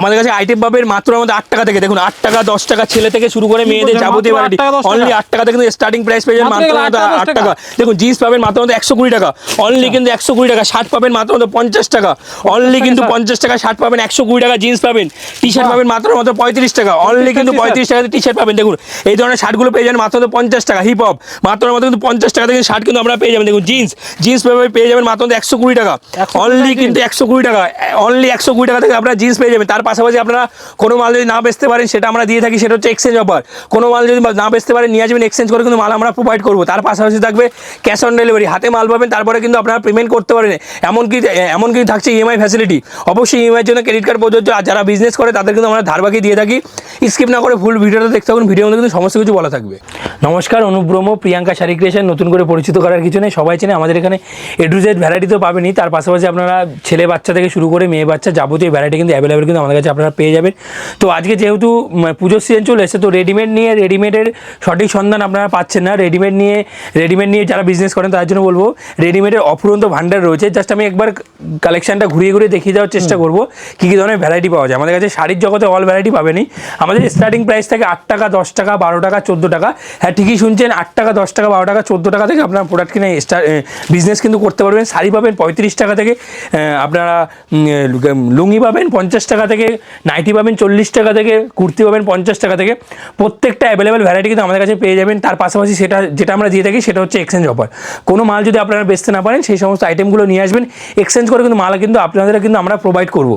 আমাদের কাছে আইটেম পাবেন মাত্র আমাদের আট টাকা থেকে। দেখুন আট টাকা দশ টাকা ছেলে থেকে শুরু করে মেয়েদের? যাবতীয় ভ্যারাইটি টাকা, টাকা? অনলি আট টাকা থেকে কিন্তু স্টার্টিং প্রাইস পেয়ে যাবেন মাত্র আমাদের আট টাকা, টাকা? দেখুন জিন্স পাবেন মাত্র আমাদের একশো কুড়ি টাকা। অনলি কিন্তু একশো কুড়ি টাকা। শার্ট পাবেন মাত্র আমাদের পঞ্চাশ টাকা। অনলি কিন্তু পঞ্চাশ টাকা শার্ট পাবেন একশো কুড়ি টাকা জিন্স পাবেন। টি শার্ট পাবেন মাত্র মাত্র পঁয়ত্রিশ টাকা। অনলি কিন্তু। পঁয়ত্রিশ টাকাতে টি শার্ট পাবেন। দেখুন এই ধরনের শার্টগুলো পেয়ে যাবেন মাত্র মাত্র পঞ্চাশ টাকা হিপ হপ মাত্র মাত্র কিন্তু পঞ্চাশ টাকা থেকে শার্ট কিন্তু আমরা পেয়ে যাবেন। দেখুন জিন্স জিন্স পেয়ে যাবেন মাত্র আমাদের একশো কুড়ি টাকা। অনলি কিন্তু একশো কুড়ি টাকা। অনলি একশো কুড়ি টাকা থেকে আপনারা জিন্স পেয়ে যাবেন। তার পাশাপাশি আপনারা কোনো মাল যদি না বেচতে পারেন, সেটা আমরা দিয়ে থাকি, সেটা হচ্ছে এক্সচেঞ্জ অফার কোনো মাল যদি না বেচতে পারেন, নিয়ে আসবেন এক্সচেঞ্জ করে কিন্তু মাল আমরা প্রোভাইড করব। তার পাশাপাশি থাকবে ক্যাশ অন ডেলিভারি হাতে মাল পাবেন, তারপরে কিন্তু আপনারা পেমেন্ট করতে পারেন। এমনকি এমনকি থাকছে ইএমআই ফ্যাসিলিটি অবশ্যই ইএমআইয়ের জন্য ক্রেডিট কার্ড প্রযোজ্য। আর যারা বিজনেস করে, তাদের কিন্তু আমরা ধারবাকি দিয়ে থাকি। স্কিপ না করে ফুল ভিডিওটা দেখতে থাকুন ভিডিওর মধ্যে কিন্তু সমস্ত কিছু বলা থাকবে। নমস্কার অনুব্রম প্রিয়াঙ্কা শাড়ি ক্রিয়েশন নতুন করে পরিচিত করার কিছু নেই সবাই চেনে আমাদের এখানে এডুজেড ভ্যারাইটি তো পাবেনই তার পাশাপাশি আপনারা ছেলে বাচ্চা থেকে শুরু করে মেয়ে বাচ্চা যাবতীয় ভ্যারাইটি কিন্তু অ্যাভেলেবেল কিন্তু আমাদের কাছে আপনারা পেয়ে যাবেন। তো আজকে যেহেতু পুজোর সিজন চলে এসেছে তো রেডিমেড নিয়ে রেডিমেডের সঠিক সন্ধান আপনারা পাচ্ছেন না। রেডিমেড নিয়ে রেডিমেড নিয়ে যারা বিজনেস করেন তার জন্য বলব রেডিমেডের অফুরন্ত ভান্ডার রয়েছে। জাস্ট আমি একবার কালেকশনটা ঘুরিয়ে ঘুরিয়ে দেখিয়ে দেওয়ার চেষ্টা করব কী কী ধরনের ভ্যারাইটি পাওয়া যায়। আমাদের কাছে শাড়ির জগতে অল ভ্যারাইটি পাবেনই। আমাদের স্টার্টিং প্রাইস থাকে আট টাকা, দশ টাকা, বারো টাকা, চোদ্দ টাকা। হ্যাঁ ঠিকই শুনছেন, আট টাকা, দশ টাকা, বারো টাকা, চোদ্দ টাকা থেকে আপনার প্রোডাক্ট কিনে বিজনেস কিন্তু করতে পারবেন। শাড়ি পাবেন পঁয়ত্রিশ টাকা থেকে আপনারা লুঙ্গি পাবেন পঞ্চাশ টাকা থেকে, নাইটি পাবেন চল্লিশ টাকা থেকে, কুর্তি পাবেন পঞ্চাশ টাকা থেকে। প্রত্যেকটা অ্যাভেলেবেল ভ্যারাইটি কিন্তু আমাদের কাছে পেয়ে যাবেন। তার পাশাপাশি সেটা, যেটা আমরা দিয়ে থাকি সেটা হচ্ছে এক্সচেঞ্জ অফার কোনো মাল যদি আপনারা বেচতে না পারেন, সেই সমস্ত আইটেমগুলো নিয়ে আসবেন। এক্সচেঞ্জ করে কিন্তু মাল কিন্তু আপনাদের কিন্তু আমরা প্রোভাইড করব।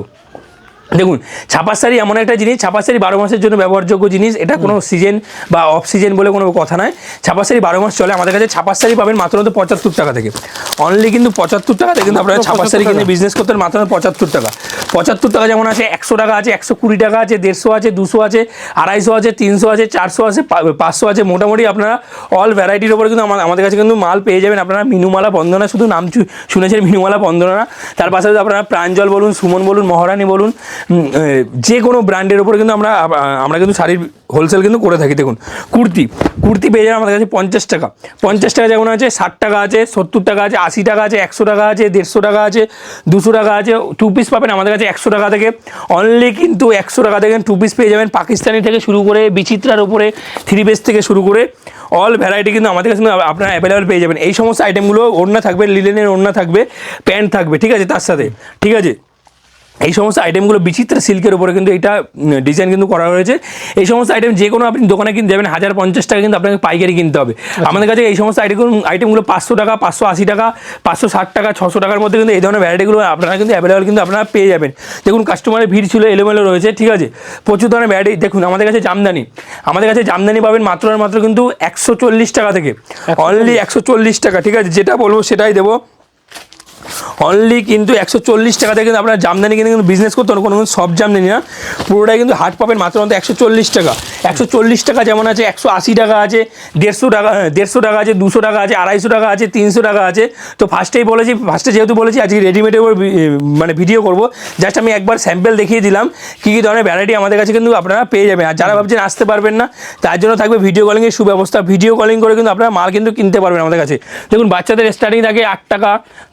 দেখুন ছাপার শাড়ি এমন একটা জিনিস ছাপার শাড়ি বারো মাসের জন্য ব্যবহারযোগ্য জিনিস এটা কোনো সিজন বা অফ সিজন বলে কোনো কথা নয়। ছাপার শাড়ি বারো মাস চলে আমাদের কাছে ছাপার শাড়ি পাবেন মাত্র পঁচাত্তর টাকা থেকে। অনলি কিন্তু পঁচাত্তর টাকা থেকে কিন্তু আপনারা ছাপার শাড়ি কিনে বিজনেস করতে মাত্র পঁচাত্তর টাকা। পঁচাত্তর টাকা যেমন আছে একশো টাকা আছে একশো কুড়ি টাকা আছে দেড়শো আছে দুশো আছে আড়াইশো আছে তিনশো আছে চারশো আছে পাঁচশো আছে মোটামুটি আপনারা অল ভ্যারাইটির ওপরে কিন্তু আমাদের কাছে কিন্তু মাল পেয়ে যাবেন। আপনারা মিনুমালা বন্দনা শুধু নাম শুনেছেন মিনুমালা বন্দনা তার পাশাপাশি আপনারা প্রাঞ্জল বলুন সুমন বলুন মহারানী বলুন যে কোনো ব্র্যান্ডের ওপরে কিন্তু আমরা আমরা কিন্তু শাড়ির হোলসেল কিন্তু করে থাকি। দেখুন, কুর্তি কুর্তি পেয়ে যাবেন আমাদের কাছে পঞ্চাশ টাকা। পঞ্চাশ টাকা যেমন আছে, ষাট টাকা আছে, সত্তর টাকা আছে, আশি টাকা আছে, একশো টাকা আছে, দেড়শো টাকা আছে, দুশো টাকা আছে টু পিস পাবেন আমাদের কাছে একশো টাকা থেকে। অনলি কিন্তু একশো টাকা থেকে টু পিস পেয়ে যাবেন পাকিস্তানি থেকে শুরু করে, বিচিত্রার উপরে থ্রি পিস থেকে শুরু করে অল ভ্যারাইটি কিন্তু আমাদের কাছে আপনারা অ্যাভেলেবেল পেয়ে যাবেন। এই সমস্ত আইটেমগুলো ওড়না থাকবে লিলেনের ওড়না থাকবে প্যান্ট থাকবে, ঠিক আছে? তার সাথে, ঠিক আছে? এই সমস্ত আইটেমগুলো বিচিত্র সিল্কের উপরে কিন্তু এটা ডিজাইন কিন্তু করা হয়েছে। এই সমস্ত আইটেম যে কোনো আপনি দোকানে কিনতে যাবেন হাজার পঞ্চাশ টাকা কিন্তু আপনাকে পাইকারি কিনতে হবে। আমাদের কাছে এই সমস্ত আইটেম আইটেমগুলো পাঁচশো টাকা পাঁচশো আশি টাকা পাঁচশো ষাট টাকা ছশো টাকার মধ্যে কিন্তু এই ধরনের ভ্যারাইটিগুলো আপনারা কিন্তু অ্যাভেলেবেল কিন্তু আপনারা পেয়ে যাবেন। দেখুন কাস্টমারের ভিড় ছিল এলোমেলো রয়েছে ঠিক আছে? প্রচুর ধরনের ভ্যারাইটি দেখুন আমাদের কাছে জামদানি। আমাদের কাছে জামদানি পাবেন মাত্র আর মাত্র কিন্তু একশো চল্লিশ টাকা থেকে। অনলি একশো চল্লিশ টাকা ঠিক আছে? যেটা বলব সেটাই দেবো। অনলি কিন্তু একশো চল্লিশ টাকা থেকে কিন্তু আপনার জামদানি কিনে কিন্তু বিজনেস করতে কোনো কোনো সব জামদানি না। পুরোটাই কিন্তু হাট পাবেন মাত্র মাত্র একশো চল্লিশ টাকা। একশো চল্লিশ টাকা যেমন আছে একশো আশি টাকা আছে দেড়শো টাকা হ্যাঁ, দেড়শো টাকা আছে দুশো টাকা আছে আড়াইশো টাকা আছে তিনশো টাকা আছে। তো ফার্স্টেই বলেছি ফার্স্টে যেহেতু বলেছি আজকে রেডিমেডের উপর মানে ভিডিও করব। জাস্ট আমি একবার স্যাম্পেল দেখিয়ে দিলাম কী কী ধরনের ভ্যারাইটি আমাদের কাছে কিন্তু আপনারা পেয়ে যাবেন। আর যারা ভাবছেন আসতে পারবেন না তার জন্য থাকবে ভিডিও কলিংয়ের সুব্যবস্থা। ভিডিও কলিং করে কিন্তু আপনারা মাল কিন্তু কিনতে পারবেন আমাদের কাছে। দেখুন বাচ্চাদের স্টার্টিং থাকে আট টাকা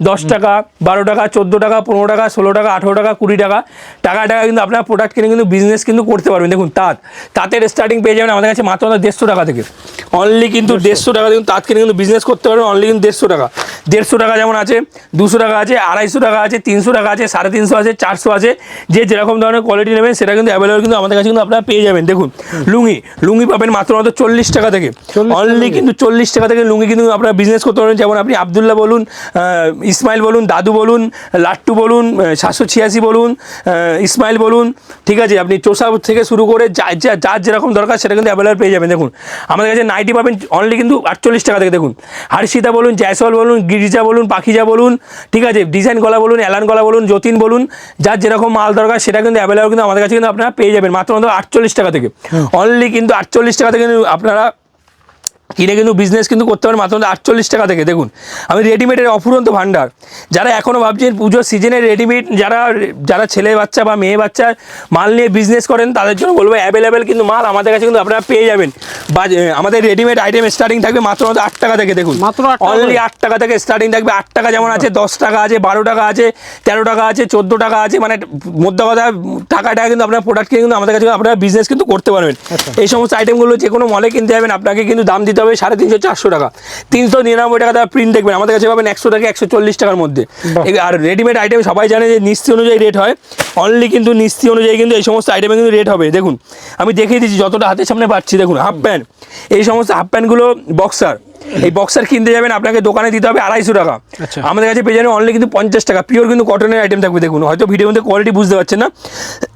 দশ টাকা বারো টাকা চোদ্দ টাকা পনেরো টাকা ষোলো টাকা আঠেরো টাকা কুড়ি টাকা। টাকা টাকা কিন্তু আপনার প্রোডাক্ট কিনে কিন্তু বিজনেস কিন্তু করতে পারবেন। দেখুন তাঁত। তাঁতের স্টার্টিং পেয়ে যাবেন আমাদের কাছে মাত্র দেড়শো টাকা থেকে। অনলি কিন্তু দেড়শো। টাকা কিন্তু তাঁত কিনে কিন্তু বিজনেস করতে পারবেন অনলি কিন্তু দেড়শো টাকা। দেড়শো টাকা যেমন আছে দুশো টাকা আছে আড়াইশো টাকা আছে তিনশো টাকা আছে সাড়ে তিনশো আছে চারশো আছে যে যেরকম ধরনের কোয়ালিটি নেবেন সেটা কিন্তু অ্যাভেলেবল কিন্তু আমাদের কাছে কিন্তু আপনারা পেয়ে যাবেন। দেখুন লুঙ্গি। লুঙ্গি পাবেন মাত্র মাত্র চল্লিশ টাকা থেকে। 40 অনলি কিন্তু চল্লিশ টাকা থেকে লুঙ্গি কিন্তু আপনারা বিজনেস করতে পারবেন। যেমন আপনি আবদুল্লাহ বলুন ইসমাইল বলুন দাদু বলুন লাট্টু বলুন সাতশো ছিয়াশি বলুন ইসমাইল বলুন ঠিক আছে আপনি চোষা থেকে শুরু করে যা- যা- যার যেরকম দরকার সেটা কিন্তু অ্যাভেলেবল পেয়ে যাবেন। দেখুন আমাদের কাছে নাইটি পাবেন অনলি কিন্তু আটচল্লিশ টাকা থেকে দেখুন হার্ষিতা বলুন জয়সল বলুন গিরিজা বলুন পাখিজা বলুন ঠিক আছে ডিজাইন গলা বলুন অ্যালান গলা বলুন যতীন বলুন যার যেরকম মাল দরকার সেটা কিন্তু অ্যাভেলেবল কিন্তু আমাদের কাছে কিন্তু আপনারা পেয়ে যাবেন মাত্র মাত্র আটচল্লিশ টাকা থেকে। অনলি কিন্তু আটচল্লিশ টাকা থেকে কিন্তু আপনারা কিনে কিন্তু বিজনেস কিন্তু করতে পারেন মাত্র আটচল্লিশ টাকা থেকে। দেখুন আমি রেডিমেডের অফুরন্ত ভান্ডার যারা এখনও ভাবছেন পুজোর সিজনে রেডিমেড যারা যারা ছেলে বাচ্চা বা মেয়ে বাচ্চা মাল নিয়ে বিজনেস করেন তাদের জন্য বলব অ্যাভেলেবেল কিন্তু মাল আমাদের কাছে কিন্তু আপনারা পেয়ে যাবেন। বা আমাদের রেডিমেড আইটেম স্টার্টিং থাকবে মাত্র মাত্র আট টাকা থেকে দেখুন। মাত্র অনলি আট টাকা থেকে স্টার্টিং থাকবে। আট টাকা যেমন আছে দশ টাকা আছে বারো টাকা আছে তেরো টাকা আছে চোদ্দ টাকা আছে মানে মধ্যে কথা টাকাটা কিন্তু আপনার প্রোডাক্ট কিনে কিন্তু আমাদের কাছে আপনারা বিজনেস কিন্তু করতে পারবেন। এই সমস্ত আইটেমগুলো যে কোনো মলে কিনতে যাবেন আপনাকে কিন্তু দাম দিতে হবে সাড়ে তিনশো চারশো টাকা। তিনশো নিরানব্বই টাকা তারা প্রিন্ট দেখবেন। আমাদের কাছে পাবেন একশো থেকে একশো চল্লিশ টাকার মধ্যে। আর রেডিমেড আইটেম সবাই জানে যে নিস্তি অনুযায়ী রেট হয়। অনলি কিন্তু নিস্তি অনুযায়ী কিন্তু এই সমস্ত আইটেমে কিন্তু রেট হবে। দেখুন আমি দেখিয়ে দিচ্ছি যতটা হাতের সামনে পাচ্ছি। দেখুন হাফ প্যান্ট এই সমস্ত হাফ প্যান্টগুলো বক্সার এই বক্সার কিনতে যাবেন আপনাকে দোকানে দিতে হবে আড়াইশো টাকা। আচ্ছা। আমাদের কাছে পেয়ে যাবেন অনলি কিন্তু পঞ্চাশ টাকা। পিওর কিন্তু কটনের আইটেম থাকবে দেখুন। হয়তো ভিডিওর মধ্যে কোয়ালিটি বুঝতে পারছেন না।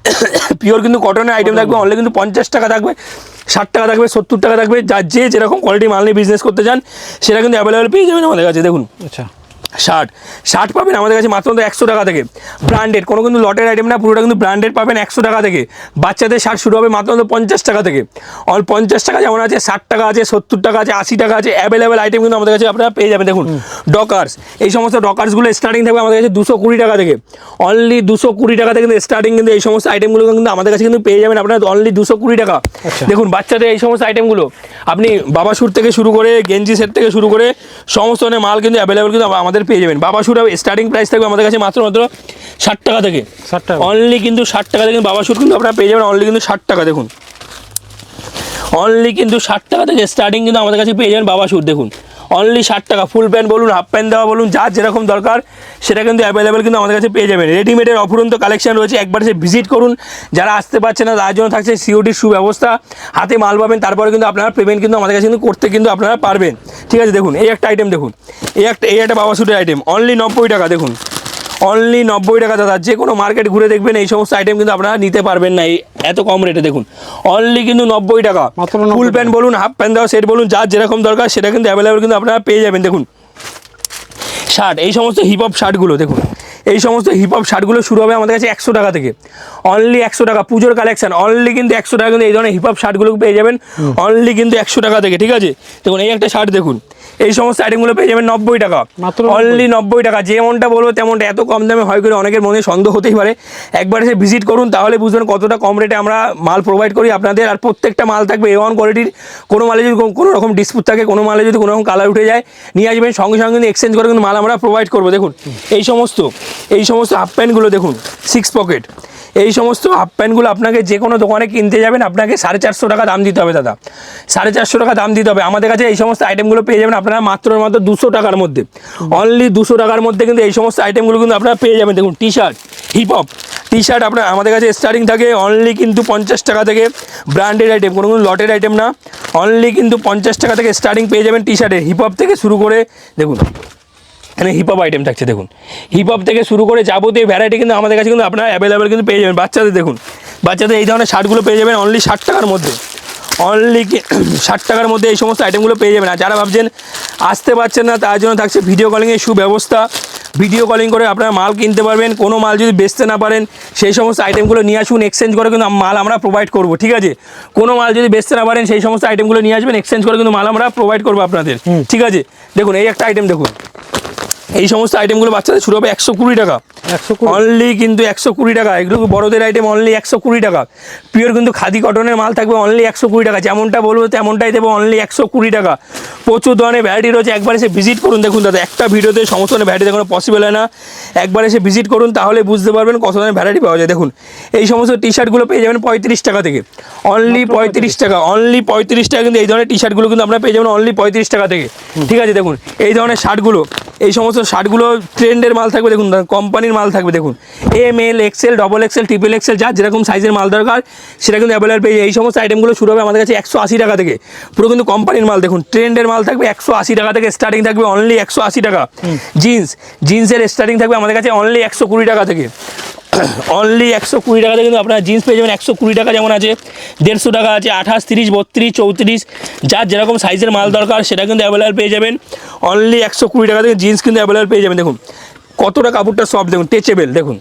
পিওর কিন্তু কটনের আইটেম থাকবে অনলি কিন্তু পঞ্চাশ টাকা থাকবে ষাট টাকা থাকবে সত্তর টাকা থাকবে। যার যে যেরকম কোয়ালিটি মাল নিয়ে বিজনেস করতে চান সেটা কিন্তু অ্যাভেলেবেল পেয়ে যাবেন আমাদের কাছে দেখুন। আচ্ছা। শার্ট শার্ট পাবেন আমাদের কাছে মাত্র একশো টাকা থেকে। ব্র্যান্ডেড কোনো কিন্তু লটের আইটেম না পুরোটা কিন্তু ব্র্যান্ডেড পাবেন একশো টাকা থেকে। বাচ্চাদের শার্ট শুরু হবে মাত্র পঞ্চাশ টাকা থেকে। অল পঞ্চাশ টাকা যেমন আছে ষাট টাকা আছে সত্তর টাকা আছে আশি টাকা আছে অ্যাভেলেবেল আইটেম কিন্তু আমাদের কাছে আপনারা পেয়ে যাবেন। দেখুন ডকার্স এই সমস্ত ডকার্সগুলো স্টার্টিং থাকবে আমাদের কাছে দুশো কুড়ি টাকা থেকে। অনলি দুশো কুড়ি টাকা থেকে কিন্তু স্টার্টিং কিন্তু এই সমস্ত আইটেমগুলো কিন্তু আমাদের কাছে কিন্তু পেয়ে যাবেন আপনারা অনলি দুশো কুড়ি টাকা। আচ্ছা। দেখুন বাচ্চাদের এই সমস্ত আইটেমগুলো আপনি বাবা সুর থেকে শুরু করে গেঞ্জি সেট থেকে শুরু করে সমস্ত ধরনের মাল কিন্তু অ্যাভেলেবেল কিন্তু আমাদের পেয়ে যাবেন। বাবা শুট স্টার্টিং প্রাইস থাকবে আমাদের কাছে মাত্র মাত্র ষাট টাকা থেকে। 60 টাকা। অনলি কিন্তু ষাট টাকা থেকে বাবা সুর কিন্তু আপনারা পেয়ে যাবেন অনলি কিন্তু ষাট টাকা দেখুন। অনলি কিন্তু ষাট টাকা থেকে স্টার্টিং কিন্তু আমাদের কাছে পেয়ে যাবেন বাবা সুর দেখুন। অনলি ষাট টাকা ফুল প্যান্ট বলুন হাফ প্যান্ট দেওয়া বলুন, যা যেরকম দরকার, সেটা কিন্তু অ্যাভেলেবেল কিন্তু আমাদের কাছে পেয়ে যাবেন। রেডিমেডের অফুরন্ত কালেকশন রয়েছে, একবার সে ভিজিট করুন। যারা আসতে পারছে না, তার জন্য থাকছে সিওডির সুব্যবস্থা। হাতে মাল পাবেন, তারপরে কিন্তু আপনারা পেমেন্ট কিন্তু আমাদের কাছে কিন্তু করতে কিন্তু আপনারা পারবেন। ঠিক আছে, দেখুন, এই একটা আইটেম দেখুন। এই একটা এই একটা বাবা সুটের আইটেম অনলি নব্বই টাকা, দেখুন। অনলি নব্বই টাকা দাদা। যে কোনো মার্কেট ঘুরে দেখবেন এই সমস্ত আইটেম কিন্তু আপনারা নিতে পারবেন না। এত কম রেটে দেখুন। অনলি কিন্তু নব্বই টাকা। মাত্র 90 ফুল প্যান্ট বলুন হাফ প্যান্ট দেওয়া সেট বলুন যার যেরকম দরকার সেটা কিন্তু অ্যাভেলেবেল কিন্তু আপনারা পেয়ে যাবেন। দেখুন শার্ট এই সমস্ত হিপ হপ শার্টগুলো দেখুন। এই সমস্ত হিপ হপ শার্টগুলো শুরু হবে আমাদের কাছে একশো টাকা থেকে। অনলি একশো টাকা পুজোর কালেকশন অনলি কিন্তু একশো টাকা কিন্তু এই ধরনের হিপ হপ শার্টগুলো পেয়ে যাবেন। অনলি কিন্তু একশো টাকা থেকে ঠিক আছে? দেখুন এই একটা শার্ট দেখুন। এই সমস্ত আইটেমগুলো পেয়ে যাবেন নব্বই টাকা। মাত্র অনলি নব্বই টাকা। যেমনটা বলব তেমনটা এত কম দামে হয় করে অনেকের মনে সন্দেহ হতেই পারে। একবার এসে ভিজিট করুন তাহলে বুঝবেন কতটা কম রেটে আমরা মাল প্রোভাইড করি আপনাদের। আর প্রত্যেকটা মাল থাকবে এ ওয়ান কোয়ালিটির কোনো মালে যদি কোনো- কোনো রকম ডিসপুট থাকে কোনো মালে যদি কোনো রকম কালার উঠে যায় নিয়ে আসবেন। সঙ্গে সঙ্গে কিন্তু এক্সচেঞ্জ করে কিন্তু মাল আমরা প্রোভাইড করব। দেখুন এই সমস্ত এই সমস্ত হাফ প্যান্টগুলো দেখুন সিক্স পকেট এই সমস্ত হাফ প্যান্টগুলো আপনাকে যে কোনো দোকানে কিনতে যাবেন। আপনাকে সাড়ে চারশো টাকা দাম দিতে হবে দাদা। সাড়ে চারশো টাকা দাম দিতে হবে। আমাদের কাছে এই সমস্ত আইটেমগুলো পেয়ে যাবেন। আপনারা মাত্র মাত্র দুশো টাকার মধ্যে। অনলি দুশো টাকার মধ্যে কিন্তু এই সমস্ত আইটেমগুলো কিন্তু আপনারা পেয়ে যাবেন। দেখুন T shirt hip hop T shirt আপনার আমাদের কাছে স্টার্টিং থাকে অনলি কিন্তু পঞ্চাশ টাকা থেকে ব্র্যান্ডেড আইটেম কোনো কোনো লটের আইটেম না। অনলি কিন্তু পঞ্চাশ টাকা থেকে স্টার্টিং পেয়ে যাবেন টি শার্টের হিপ হপ থেকে শুরু করে, দেখুন, এখানে হিপ হপ আইটেম থাকছে, দেখুন। হিপ হপ থেকে শুরু করে যাবতীয় ভ্যারাইটি কিন্তু আমাদের কাছে কিন্তু আপনারা অ্যাভেলেবেল কিন্তু পেয়ে যাবেন। বাচ্চাদের দেখুন, বাচ্চাদের এই ধরনের শার্টগুলো পেয়ে যাবেন অনলি ষাট টাকার মধ্যে। অনলি ষাট টাকার মধ্যে এই সমস্ত আইটেমগুলো পেয়ে যাবেন। আর যারা ভাবছেন আসতে পারছেন না তার জন্য থাকছে ভিডিও কলিংয়ের সুব্যবস্থা। ভিডিও কলিং করে আপনারা মাল কিনতে পারবেন কোনো মাল যদি বেচতে না পারেন সেই সমস্ত আইটেমগুলো নিয়ে আসুন এক্সচেঞ্জ করে কিন্তু মাল আমরা প্রোভাইড করব ঠিক আছে? কোনো মাল যদি বেচতে না পারেন সেই সমস্ত আইটেমগুলো নিয়ে আসবেন এক্সচেঞ্জ করে কিন্তু মাল আমরা প্রোভাইড করব আপনাদের ঠিক আছে? দেখুন এই একটা আইটেম দেখুন। এই সমস্ত আইটেমগুলো বাচ্চাদের শুরু হবে একশো কুড়ি টাকা। একশো অনলি কিন্তু একশো কুড়ি টাকা। এগুলো বড়দের আইটেম অনলি একশো কুড়ি টাকা। পিওর কিন্তু খাদি কটনের মাল থাকবে অনলি একশো কুড়ি টাকা। যেমনটা বলব তেমনটাই দেবো অনলি একশো কুড়ি টাকা। প্রচুর ধরনের ভ্যারাইটি রয়েছে। একবার এসে ভিজিট করুন। দেখুন দাদা একটা ভিডিওতে সমস্ত ধরনের ভ্যারাইটি দেখানো পসিবল হয় না। একবার এসে ভিজিট করুন তাহলে বুঝতে পারবেন কত ধরনের ভ্যারাইটি পাওয়া যায়। দেখুন এই সমস্ত টি শার্টগুলো পেয়ে যাবেন পঁয়ত্রিশ টাকা থেকে। অনলি পঁয়ত্রিশ টাকা। অনলি পঁয়ত্রিশ টাকা কিন্তু এই ধরনের টি শার্টগুলো কিন্তু আপনারা পেয়ে যাবেন অনলি পঁয়ত্রিশ টাকা থেকে। ঠিক আছে দেখুন এই ধরনের শার্টগুলো এই সমস্ত শার্টগুলো ট্রেন্ডের মাল থাকবে দেখুন কোম্পানির মাল থাকবে দেখুন। M L XL double XL triple XL যা যেরকম সাইজের মাল দরকার সেটা কিন্তু অ্যাভেলেবল পেয়ে এই সমস্ত আইটেমগুলো শুরু হবে আমাদের কাছে একশো আশি টাকা থেকে। পুরো কিন্তু কোম্পানির মাল দেখুন ট্রেন্ডের মাল থাকবে একশো আশি টাকা থেকে স্টার্টিং থাকবে অনলি একশো আশি টাকা। জিন্স জিন্সের স্টার্টিং থাকবে আমাদের কাছে অনলি একশো কুড়ি টাকা থেকে। অনলি একশো কুড়ি টাকাতে কিন্তু আপনারা জিন্স পেয়ে যাবেন। একশো কুড়ি টাকা যেমন আছে, দেড়শো টাকা আছে, আঠাশ, তিরিশ, বত্রিশ, চৌত্রিশ, যার যেরকম সাইজের মাল দরকার, সেটা কিন্তু অ্যাভেলেবল পেয়ে যাবেন। অনলি একশো কুড়ি টাকা থেকে জিন্স কিন্তু অ্যাভেলেবল পেয়ে যাবেন। দেখুন, কতটা কাপড়টা সব দেখুন টেচেবেল দেখুন।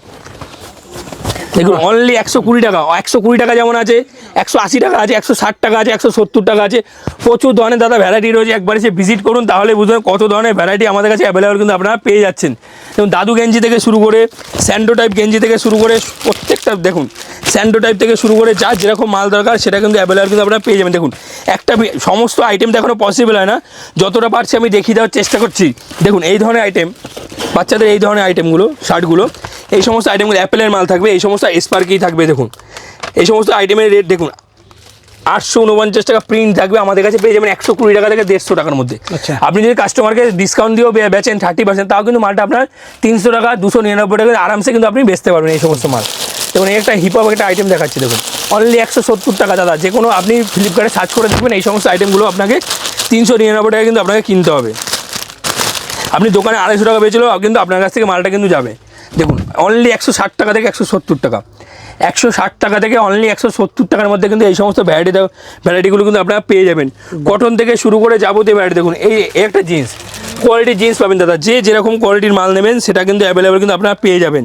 দেখুন অনলি একশো কুড়ি টাকা, একশো কুড়ি টাকা যেমন আছে একশো আশি টাকা আছে, একশো ষাট টাকা আছে, একশো সত্তর টাকা আছে। প্রচুর ধরনের দাদা ভ্যারাইটি রয়েছে, একবার এসে ভিজিট করুন, তাহলে বুঝবেন কত ধরনের ভ্যারাইটি আমাদের কাছে অ্যাভেলেবেল কিন্তু আপনারা পেয়ে যাচ্ছেন। যেমন দাদু গেঞ্জি থেকে শুরু করে, স্যান্ডো টাইপ গেঞ্জি থেকে শুরু করে, প্রত্যেকটা, দেখুন, স্যান্ডো টাইপ থেকে শুরু করে, যা যেরকম মাল দরকার, সেটা কিন্তু অ্যাভেলেবেল কিন্তু আপনারা পেয়ে যাবেন। দেখুন, একটা সমস্ত আইটেম তো এখনও পসিবল হয় না। যতটা পারছি আমি দেখিয়ে দেওয়ার চেষ্টা করছি। দেখুন, এই ধরনের আইটেম বাচ্চাদের এই ধরনের আইটেমগুলো শার্টগুলো এই সমস্ত আইটেমগুলো অ্যাপেলের মাল থাকবে, এই সমস্ত স্পার্কি থাকবে, দেখুন। এই সমস্ত আইটেমের রেট দেখুন আটশো উনপঞ্চাশ টাকা প্রিন্ট থাকবে আমাদের কাছে পেয়ে যাবেন একশো কুড়ি টাকা থেকে দেড়শো টাকার মধ্যে। আচ্ছা। আপনি যদি কাস্টমারকে ডিসকাউন্ট দিয়েও বেচেন থার্টি পার্সেন্ট তাও কিন্তু মালটা আপনার তিনশো টাকা দুশো নিরানব্বই টাকা আরামসে কিন্তু আপনি বেচতে পারবেন এই সমস্ত মাল। দেখুন এই একটা হিপহপ একটা আইটেম দেখাচ্ছি দেখুন। অনলি একশো সত্তর টাকা দাদা যে কোনো আপনি ফ্লিপকার্টে সার্চ করে দেখবেন এই সমস্ত আইটেমগুলো আপনাকে তিনশো নিরানব্বই টাকা কিন্তু আপনাকে কিনতে হবে। আপনি দোকানে আড়াইশো টাকা বেচলেও কিন্তু আপনার কাছ থেকে মালটা কিন্তু যাবে। দেখুন অনলি একশো ষাট টাকা থেকে একশো সত্তর টাকা। একশো ষাট টাকা থেকে অনলি একশো সত্তর টাকার মধ্যে কিন্তু এই সমস্ত ভ্যারাইটি ভ্যারাইটিগুলো কিন্তু আপনারা পেয়ে যাবেন। কটন থেকে শুরু করে যাবতীয় ভ্যারাইটি দেখুন, এই একটা জিন্স কোয়ালিটির জিন্স পাবেন দাদা। যে যেরকম কোয়ালিটির মাল নেবেন, সেটা কিন্তু অ্যাভেলেবেল কিন্তু আপনারা পেয়ে যাবেন।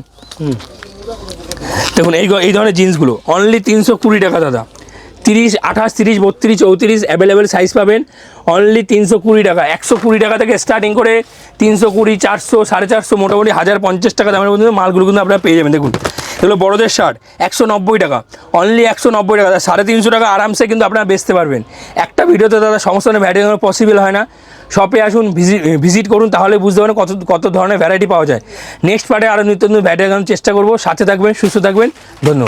দেখুন, এই এই ধরনের জিন্সগুলো অনলি তিনশো কুড়ি টাকা দাদা। তিরিশ, আঠাশ, তিরিশ, বত্রিশ, চৌত্রিশ অ্যাভেলেবেল সাইজ পাবেন অনলি তিনশো কুড়ি টাকা। একশো কুড়ি টাকা থেকে স্টার্টিং করে তিনশো কুড়ি, চারশো, সাড়ে চারশো, মোটামুটি হাজার পঞ্চাশ টাকা দামের মধ্যে মালগুলো কিন্তু আপনারা পেয়ে যাবেন। দেখুন এগুলো বড়দের শার্ট একশো নব্বই টাকা। অনলি একশো নব্বই টাকা সাড়ে তিনশো টাকা আরামসে কিন্তু আপনারা বেচতে পারবেন। একটা ভিডিওতে দাদা সমস্ত ধরনের ভ্যারাইটি পসিবল হয় না। শপে আসুন ভিজিট ভিজিট করুন, তাহলে বুঝতে পারেন কত কত ধরনের ভ্যারাইটি পাওয়া যায়। নেক্সট পার্টে আরও নিত্য নতুন ভ্যারাইটি চেষ্টা করব। সাথে থাকবেন, সুস্থ থাকবেন। ধন্যবাদ।